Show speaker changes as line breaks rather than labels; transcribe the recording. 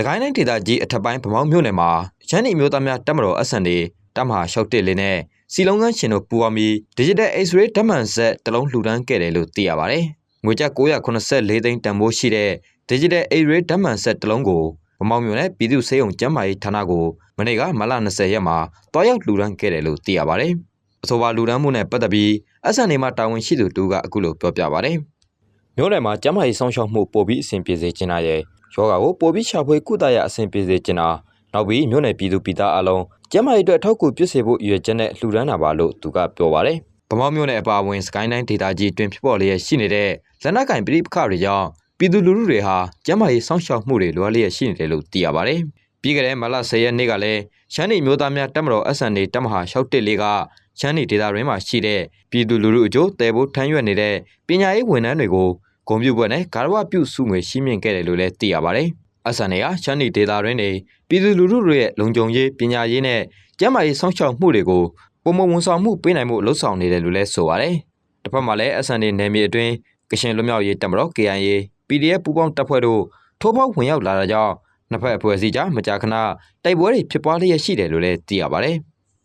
စကိုင်းတိုင်းဒေသကြီးအထက်ပိုင်းဗမောက်မြို့နယ်မှာရန်နီမျိုးသားများတပ်မတော်အဆန်တွေတပ်မဟာရှောက်တစ်လေးနဲ့စီလုံးကန်းရှင်တို့ပူးပေါင်းပြီး Digital X-ray ဓာတ်မှန်စက်တစ်လုံးလှူဒန်းခဲ့တယ်လို့သိရပါတယ်။ငွေကျပ်984သိန်းတန်ဖိုးရှိတဲ့ Digital X-ray ဓာတ်မှန်စက်တစ်လုံးကိုဗမောက်မြို့နယ်ပြည်သူ့စေယုံကျန်းမာရေးဌာနကိုမနေ့ကမလ20ရက်မှာတွားရောက်လှူဒန်းခဲ့တယ်လို့သိရပါတယ်။အဆိုပါလှူဒန်းမှုနဲ့ပတ်သက်ပြီးအဆန်တွေမှာတာဝန်ရှိသူတူကအခုလိုပြောပြပါတယ်။မြို့နယ်မှာကျန်းမာရေးစောင့်ရှောက်မှုပိုပြီးအဆင်ပြေစေချင်တာရဲ့ ယောဂါကိုပိုပြီးရှာဖွေကုသရအဆင်ပြေစေချင်တာနောက်ပြီးမြို့နယ်ပြည်သူပြည်သားအလုံးကျန်းမာရေးအတွက်ထောက်ကူပြည့်စေဖို့ရည်ရွယ်ချက်နဲ့လှူဒန်းတာပါလို့သူကပြောပါတယ်။ဗမောက်မြို့နယ်အပါအဝင်စကိုင်းတိုင်းဒေသကြီးတွင်ဖြစ်ပေါ်လျက်ရှိနေတဲ့လက်နက်ကင်ပြည်ပခတွေကြောင့်ပြည်သူလူထုတွေဟာကျန်းမာရေးစောင့်ရှောက်မှုတွေလိုအပ်လျက်ရှိနေတယ်လို့သိရပါတယ်။ပြီးခဲ့တဲ့မလ10ရက်နေ့ကလည်းရှမ်းနီမျိုးသားများတပ်မတော်အဆန်နေတပ်မဟာ614ကရှမ်းနီဒေသတွင်းမှာရှိတဲ့ပြည်သူလူထုအကျိုးတဲဖို့ထမ်းရွက်နေတဲ့ပညာရေးဝန်ထမ်းတွေကို ဂုံပြူပွဲနဲ့ဂါရဝပြုစုငွေရှင်းမြင့်ခဲ့တယ်လို့လည်းသိရပါတယ်။အဆန်တွေကရှမ်းနီဒေတာရင်းနေပြည်သူလူထုတွေရဲ့လုံခြုံရေးပညာရေးနဲ့ကျန်းမာရေးစောင့်ရှောက်မှုတွေကိုပုံမဝန်ဆောင်မှုပေးနိုင်မှုလှုံ့ဆော်နေတယ်လို့လည်းဆိုပါတယ်။တစ်ဖက်မှာလည်းအဆန်တွေနယ်မြေအတွင်းကရှင်လွတ်မြောက်ရေးတပ်မတော် KIA PDF ပူးပေါင်းတပ်ဖွဲ့တို့ထိုးပေါက်ဝင်ရောက်လာတာကြောင့်နှစ်ဖက်အဖွဲ့အစည်းကြားမကြာခဏတိုက်ပွဲတွေဖြစ်ပွားလျက်ရှိတယ်လို့လည်းသိရပါတယ်။